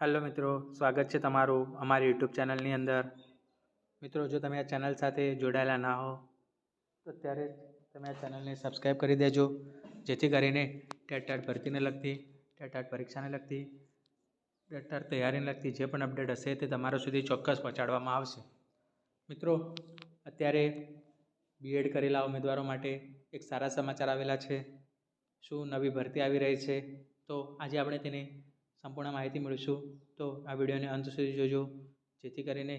Hello મિત્રો, સ્વાગત છે તમારું અમારી યુટ્યુબ ચેનલની અંદર. મિત્રો, જો તમે આ ચેનલ સાથે જોડાયેલા ના હો, તો અત્યારે તમે આ ચેનલને સબસ્ક્રાઈબ કરી દેજો, જેથી કરીને ટેટાટ ભરતીને લગતી ટેટાટ પરીક્ષાને લગતી ટેટાટ તૈયારીને લગતી જે પણ અપડેટ હશે તે તમારા સુધી ચોક્કસ પહોંચાડવામાં આવશે. મિત્રો, અત્યારે બીએડ કરેલા ઉમેદવારો માટે એક સારા સમાચાર આવેલા છે. શું નવી ભરતી આવી રહી છે? તો આજે આપણે તેની સંપૂર્ણ માહિતી મેળવીશું. તો આ વિડીયોને અંત સુધી જોજો. જેથી કરીને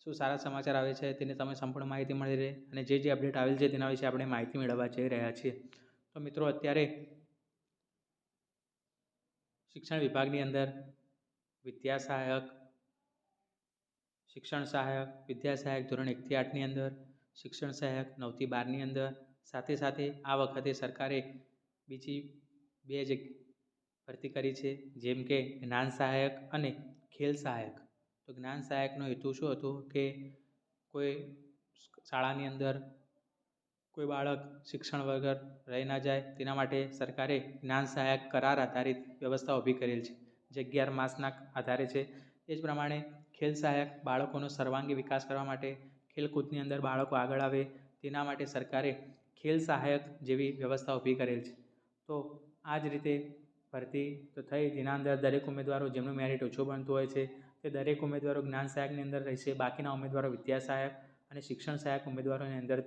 શું સારા સમાચાર આવે છે તેની તમે સંપૂર્ણ માહિતી મળી રહે અને જે જે અપડેટ આવેલ છે તેના વિશે આપણે માહિતી મેળવવા જઈ રહ્યા છીએ. તો મિત્રો, અત્યારે શિક્ષણ વિભાગની અંદર વિદ્યા સહાયક, શિક્ષણ સહાયક, વિદ્યા સહાયક ધોરણ એકથી આઠની અંદર, શિક્ષણ સહાયક નવથી બારની અંદર, સાથે સાથે આ વખતે સરકારે બીજી બે જગ્યા ભરતી કરી છે, જેમ કે જ્ઞાન સહાયક અને ખેલ સહાયક. તો જ્ઞાન સહાયકનો હેતુ શું હતો કે કોઈ શાળાની અંદર કોઈ બાળક શિક્ષણ વગર રહી ના જાય, તેના માટે સરકારે જ્ઞાન સહાયક કરાર આધારિત વ્યવસ્થા ઊભી કરેલ છે, જે અગિયાર માસના આધારે છે. એ જ પ્રમાણે ખેલ સહાયક બાળકોનો સર્વાંગી વિકાસ કરવા માટે ખેલકૂદની અંદર બાળકો આગળ આવે, તેના માટે સરકારે ખેલ સહાયક જેવી વ્યવસ્થા ઊભી કરેલ છે. તો આ જ રીતે ભરતી તો થઈ જેના અંદર દરેક ઉમેદવારો જેમનું મેરિટ ઓછું બનતું હોય છે, તે દરેક ઉમેદવારો જ્ઞાન સહાયકની અંદર રહેશે, બાકીના ઉમેદવારો વિદ્યા સહાયક અને શિક્ષણ સહાયક ઉમેદવારોની અંદર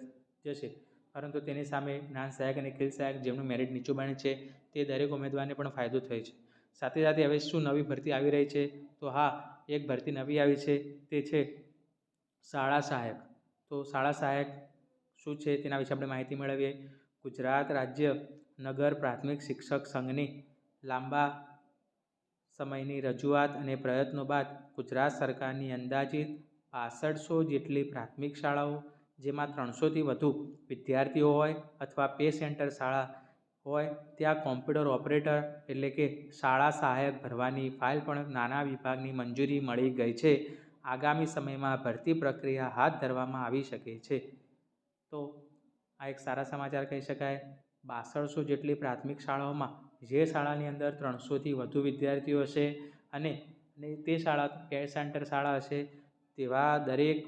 જશે. પરંતુ તેની સામે જ્ઞાન સહાયક અને ખેલ સહાયક જેમનું મેરિટ નીચું બને છે, તે દરેક ઉમેદવારને પણ ફાયદો થાય છે. સાથે સાથે હવે શું નવી ભરતી આવી રહી છે? તો હા, એક ભરતી નવી આવી છે, તે છે શાળા સહાયક. તો શાળા સહાયક શું છે તેના વિશે આપણે માહિતી મેળવીએ. ગુજરાત રાજ્ય નગર પ્રાથમિક શિક્ષક સંઘની લાંબા સમયની રજૂઆત અને પ્રયત્નો બાદ ગુજરાત સરકારની અંદાજિત પાસઠસો જેટલી પ્રાથમિક શાળાઓ, જેમાં ત્રણસોથી વધુ વિદ્યાર્થીઓ હોય અથવા પે સેન્ટર શાળા હોય, ત્યાં કોમ્પ્યુટર ઓપરેટર એટલે કે શાળા સહાયક ભરવાની ફાઇલ પણ નાના વિભાગની મંજૂરી મળી ગઈ છે. આગામી સમયમાં ભરતી પ્રક્રિયા હાથ ધરવામાં આવી શકે છે. તો આ એક સારા સમાચાર કહી શકાય. બાસઠસો જેટલી પ્રાથમિક શાળાઓમાં જે શાળાની અંદર ત્રણસોથી વધુ વિદ્યાર્થીઓ હશે અને તે શાળા કેર સેન્ટર શાળા હશે, તેવા દરેક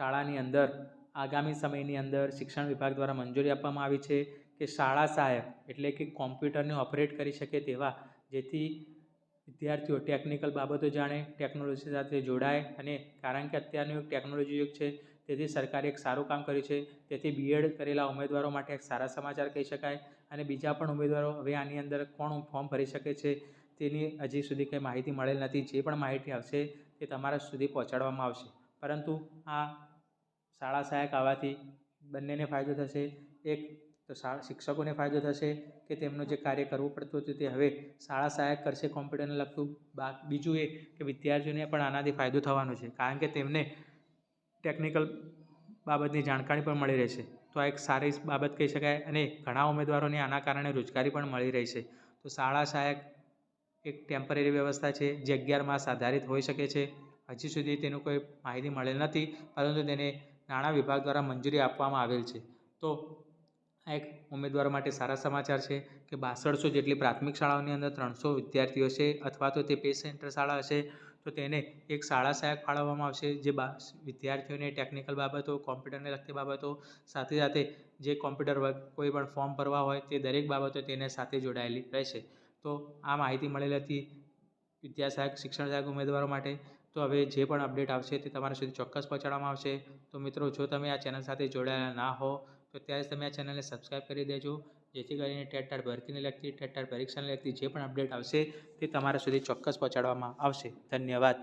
શાળાની અંદર, આગામી સમયની અંદર શિક્ષણ વિભાગ દ્વારા મંજૂરી આપવામાં આવી છે કે શાળા સહાયક એટલે કે કોમ્પ્યુટરને ઓપરેટ કરી શકે તેવા, જેથી વિદ્યાર્થીઓ ટેકનિકલ બાબતો જાણે ટેકનોલોજી સાથે જોડાય અને કારણ કે અત્યારનું એક ટેકનોલોજી યુગ છે, તેથી સરકારે એક સારું કામ કર્યું છે, તેથી બીએડ કરેલા ઉમેદવારો માટે એક સારા સમાચાર કહી શકાય. અને બીજા પણ ઉમેદવારો હવે આની અંદર કોણ ફોર્મ ભરી શકે છે, તેની હજી સુધી કંઈ માહિતી મળેલ નથી. જે પણ માહિતી આવશે તે તમારા સુધી પહોંચાડવામાં આવશે. પરંતુ આ શાળા સહાયક આવવાથી બંનેને ફાયદો થશે. એક તો શાળા શિક્ષકોને ફાયદો થશે કે તેમનું જે કાર્ય કરવું પડતું હતું તે હવે શાળા સહાયક કરશે કોમ્પ્યુટરને લગતું. બા, બીજું એ કે વિદ્યાર્થીઓને પણ આનાથી ફાયદો થવાનો છે. કારણ કે તેમને ટેકનિકલ બાબતની જાણકારી પણ મળી રહેશે. તો આ એક સારી બાબત કહી શકાય અને ઘણા ઉમેદવારોને આના કારણે રોજગારી પણ મળી રહી છે. તો શાળા સહાયક એક ટેમ્પરરી વ્યવસ્થા છે, જે અગિયાર માસ આધારિત હોઈ શકે છે. હજી સુધી તેનું કોઈ માહિતી મળેલ નથી, પરંતુ તેને નાણાં વિભાગ દ્વારા મંજૂરી આપવામાં આવેલ છે. તો આ એક ઉમેદવારો માટે સારા સમાચાર છે કે બાસઠસો જેટલી પ્રાથમિક શાળાઓની અંદર ત્રણસો વિદ્યાર્થીઓ છે અથવા તો તે પે સેન્ટર શાળા હશે, તો તેને એક શાળા સહાયક ફાળવવામાં આવશે જે બા વિદ્યાર્થીઓને ટેકનિકલ બાબતો, કોમ્પ્યુટરને લગતી બાબતો, સાથે સાથે જે કોમ્પ્યુટર વર્ક કોઈ પણ ફોર્મ ભરવા હોય તે દરેક બાબતો તેને સાથે જોડાયેલી રહેશે. તો આ માહિતી મળેલ હતી વિદ્યા સહાયક, શિક્ષણ સહાયક ઉમેદવારો માટે. તો હવે જે પણ અપડેટ આવશે તે તમારા સુધી ચોક્કસ પહોંચાડવામાં આવશે. તો મિત્રો, જો તમે આ ચેનલ સાથે જોડાયેલા ના હો તો ત્યારે તમે આ ચેનલને સબસ્ક્રાઈબ કરી દેજો. જેથી કરીને ટેટ ટાટ ભરતીને લગતી ટેટ ટાટ પરીક્ષાને લગતી જે પણ અપડેટ આવશે તે તમારા સુધી ચોક્કસ પહોંચાડવામાં આવશે. ધન્યવાદ.